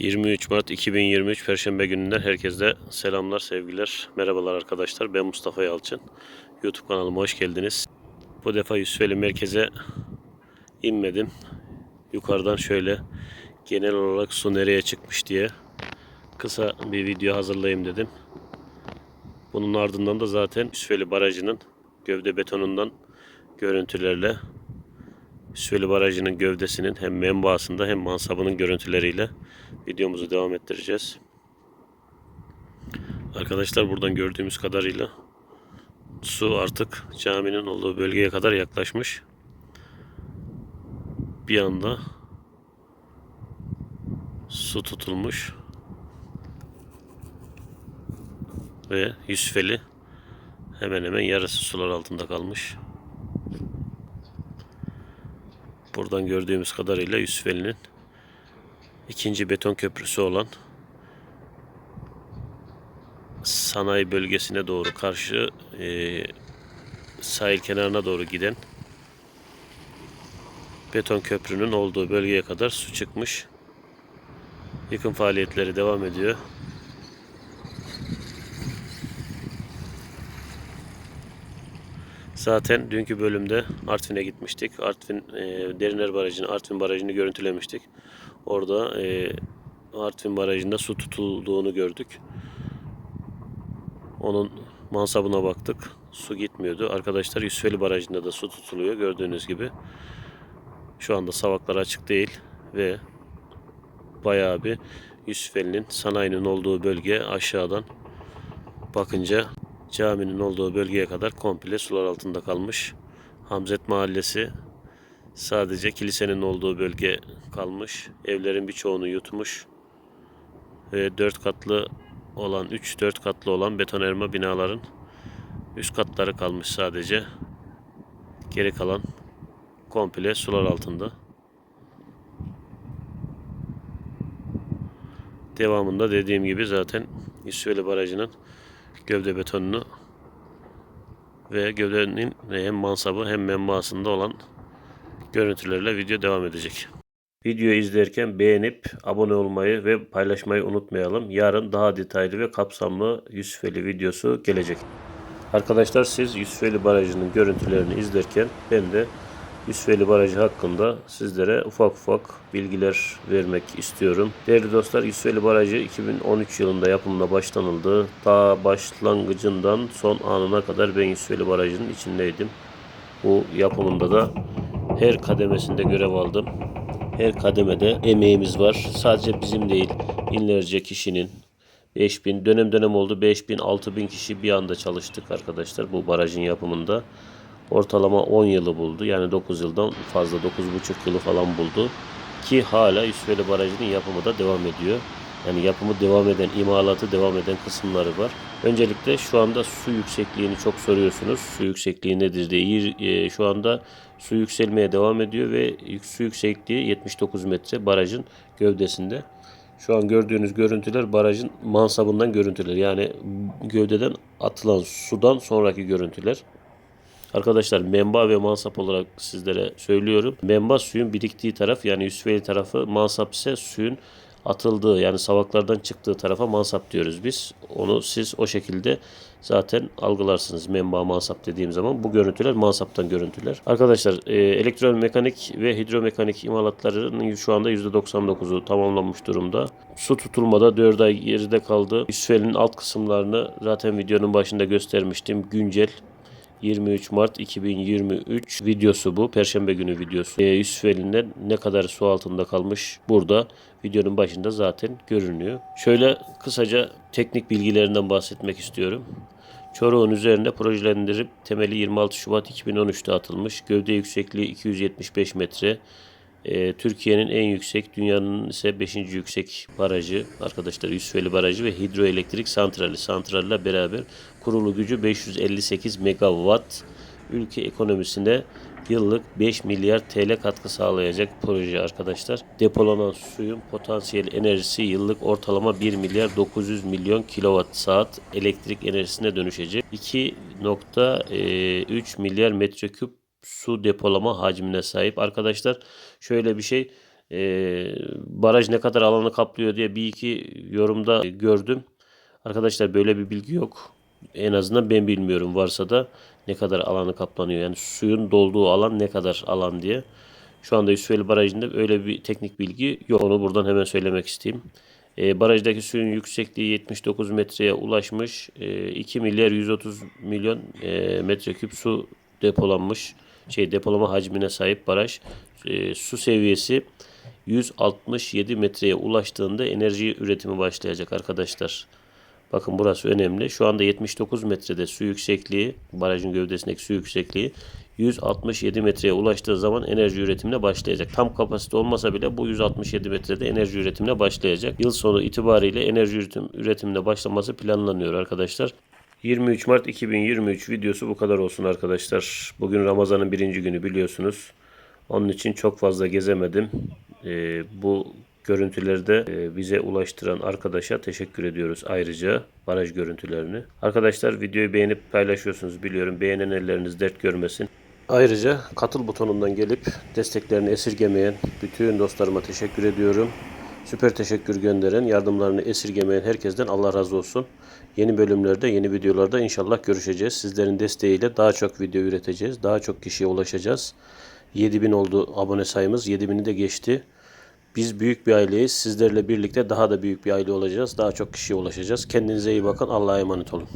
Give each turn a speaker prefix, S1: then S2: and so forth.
S1: 23 Mart 2023 Perşembe gününden herkese selamlar, sevgiler, merhabalar arkadaşlar. Ben Mustafa Yalçın. YouTube kanalıma hoş geldiniz. Bu defa Yusufeli merkeze inmedim. Yukarıdan şöyle genel olarak su nereye çıkmış diye kısa bir video hazırlayayım dedim. Bunun ardından da zaten Yusufeli Barajı'nın gövde betonundan görüntülerle Yusufeli Barajı'nın gövdesinin hem menbaasında hem mansabının görüntüleriyle videomuzu devam ettireceğiz. Arkadaşlar buradan gördüğümüz kadarıyla su artık caminin olduğu bölgeye kadar yaklaşmış. Bir anda su tutulmuş ve Yusufeli hemen hemen yarısı sular altında kalmış. Buradan gördüğümüz kadarıyla Yusufeli'nin ikinci beton köprüsü olan sanayi bölgesine doğru karşı e, sahil kenarına doğru giden beton köprünün olduğu bölgeye kadar su çıkmış. Yıkım faaliyetleri devam ediyor. Zaten dünkü bölümde Artvin'e gitmiştik. Artvin e, Deriner Barajı'nı, Artvin Barajı'nı görüntülemiştik. Orada e, Artvin Barajı'nda su tutulduğunu gördük. Onun mansabına baktık. Su gitmiyordu. Arkadaşlar Yusufeli Barajı'nda da su tutuluyor gördüğünüz gibi. Şu anda savaklar açık değil ve bayağı bir Yusufeli'nin sanayinin olduğu bölge aşağıdan bakınca caminin olduğu bölgeye kadar komple sular altında kalmış. Hamzet Mahallesi sadece kilisenin olduğu bölge kalmış. Evlerin birçoğunu yutmuş. Ve 4 katlı olan 3-4 katlı olan betonerma binaların üst katları kalmış sadece. Geri kalan komple sular altında. Devamında dediğim gibi zaten Yusufeli Barajı'nın gövde betonunu ve gövdenin hem mansabı hem menbaasında olan görüntülerle video devam edecek. Videoyu izlerken beğenip abone olmayı ve paylaşmayı unutmayalım. Yarın daha detaylı ve kapsamlı Yusufeli videosu gelecek. Arkadaşlar siz Yusufeli Barajı'nın görüntülerini izlerken ben de Yusufeli Barajı hakkında sizlere ufak ufak bilgiler vermek istiyorum. Değerli dostlar Yusufeli Barajı 2013 yılında yapımına başlanıldı. Ta başlangıcından son anına kadar ben Yusufeli Barajı'nın içindeydim. Bu yapımında da her kademesinde görev aldım. Her kademede emeğimiz var. Sadece bizim değil binlerce kişinin 5000 dönem dönem oldu 5000 6000 kişi bir anda çalıştık arkadaşlar bu barajın yapımında. Ortalama 10 yılı buldu. Yani 9 yıldan fazla 9,5 yılı falan buldu. Ki hala Yusufeli Barajı'nın yapımı da devam ediyor. Yani yapımı devam eden, imalatı devam eden kısımları var. Öncelikle şu anda su yüksekliğini çok soruyorsunuz. Su yüksekliği nedir diye. E, Şu anda su yükselmeye devam ediyor ve su yüksekliği 79 metre barajın gövdesinde. Şu an gördüğünüz görüntüler barajın mansabından görüntüler. Yani gövdeden atılan sudan sonraki görüntüler. Arkadaşlar menba ve mansap olarak sizlere söylüyorum. Menba suyun biriktiği taraf yani Yusufeli tarafı, mansap ise suyun atıldığı yani savaklardan çıktığı tarafa mansap diyoruz biz. Onu siz o şekilde zaten algılarsınız menba mansap dediğim zaman. Bu görüntüler mansaptan görüntüler. Arkadaşlar e, elektromekanik ve hidromekanik imalatlarının şu anda %99'u tamamlanmış durumda. Su tutulmada 4 ay geride kaldı. Yusufeli'nin alt kısımlarını zaten videonun başında göstermiştim. Güncel 23 Mart 2023 videosu bu. Perşembe günü videosu. Ee, Yusufeli'nden ne kadar su altında kalmış burada videonun başında zaten görünüyor. Şöyle kısaca teknik bilgilerinden bahsetmek istiyorum. Çoruğun üzerinde projelendirip temeli 26 Şubat 2013'te atılmış. Gövde yüksekliği 275 metre. Ee, Türkiye'nin en yüksek, dünyanın ise 5. yüksek barajı arkadaşlar Yusufeli Barajı ve hidroelektrik santrali. Santralle beraber kurulu gücü 558 megawatt. Ülke ekonomisine yıllık 5 milyar TL katkı sağlayacak proje arkadaşlar. Depolanan suyun potansiyel enerjisi yıllık ortalama 1 milyar 900 milyon kilowatt saat elektrik enerjisine dönüşecek. 2.3 milyar metreküp su depolama hacmine sahip. Arkadaşlar şöyle bir şey Ee, baraj ne kadar alanı kaplıyor diye bir iki yorumda gördüm. Arkadaşlar böyle bir bilgi yok. En azından ben bilmiyorum. Varsa da ne kadar alanı kaplanıyor. Yani suyun dolduğu alan ne kadar alan diye. Şu anda Yusufeli Barajı'nda öyle bir teknik bilgi yok. Onu buradan hemen söylemek isteyeyim. E, barajdaki suyun yüksekliği 79 metreye ulaşmış. E, 2 milyar 130 milyon e, metreküp su depolanmış. Şey depolama hacmine sahip baraj. E, su seviyesi 167 metreye ulaştığında enerji üretimi başlayacak arkadaşlar. Bakın burası önemli. Şu anda 79 metrede su yüksekliği, barajın gövdesindeki su yüksekliği 167 metreye ulaştığı zaman enerji üretimine başlayacak. Tam kapasite olmasa bile bu 167 metrede enerji üretimine başlayacak. Yıl sonu itibariyle enerji üretim, üretimine başlaması planlanıyor arkadaşlar. 23 Mart 2023 videosu bu kadar olsun arkadaşlar. Bugün Ramazan'ın birinci günü biliyorsunuz. Onun için çok fazla gezemedim. Ee, bu görüntüleri de e, bize ulaştıran arkadaşa teşekkür ediyoruz ayrıca baraj görüntülerini. Arkadaşlar videoyu beğenip paylaşıyorsunuz biliyorum. Beğenen elleriniz dert görmesin. Ayrıca katıl butonundan gelip desteklerini esirgemeyen bütün dostlarıma teşekkür ediyorum. Süper teşekkür gönderen, yardımlarını esirgemeyen herkesten Allah razı olsun. Yeni bölümlerde, yeni videolarda inşallah görüşeceğiz. Sizlerin desteğiyle daha çok video üreteceğiz. Daha çok kişiye ulaşacağız. 7000 oldu abone sayımız. 7000'i de geçti. Biz büyük bir aileyiz. Sizlerle birlikte daha da büyük bir aile olacağız. Daha çok kişiye ulaşacağız. Kendinize iyi bakın. Allah'a emanet olun.